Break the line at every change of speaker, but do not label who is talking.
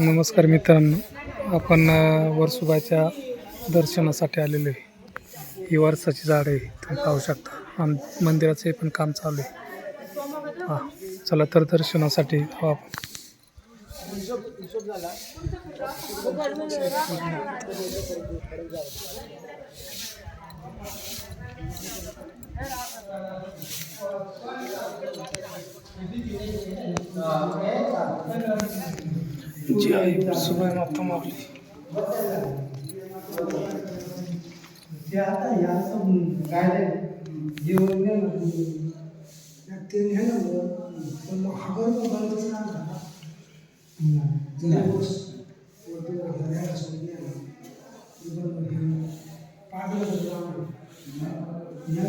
नमस्कार मित्रांनो. आपण अ, दर्शनासाठी आलेलो आहे. ही वर्षाची झाड आहे तुम्ही पाहू शकता. आणि मंदिराचं पण काम चालू आहे. हा चला तर दर्शनासाठी जाऊ आपण. जी आई वर्सोबा माता मारली
ते आता या असं काय जेवण नाही ना ते नाही ना पण मग पण बंदच काम झाला जुन्या गोष्ट वरती घराला सोडून द्या ना. बरोबर हे पाडलं होतं आम्हाला. या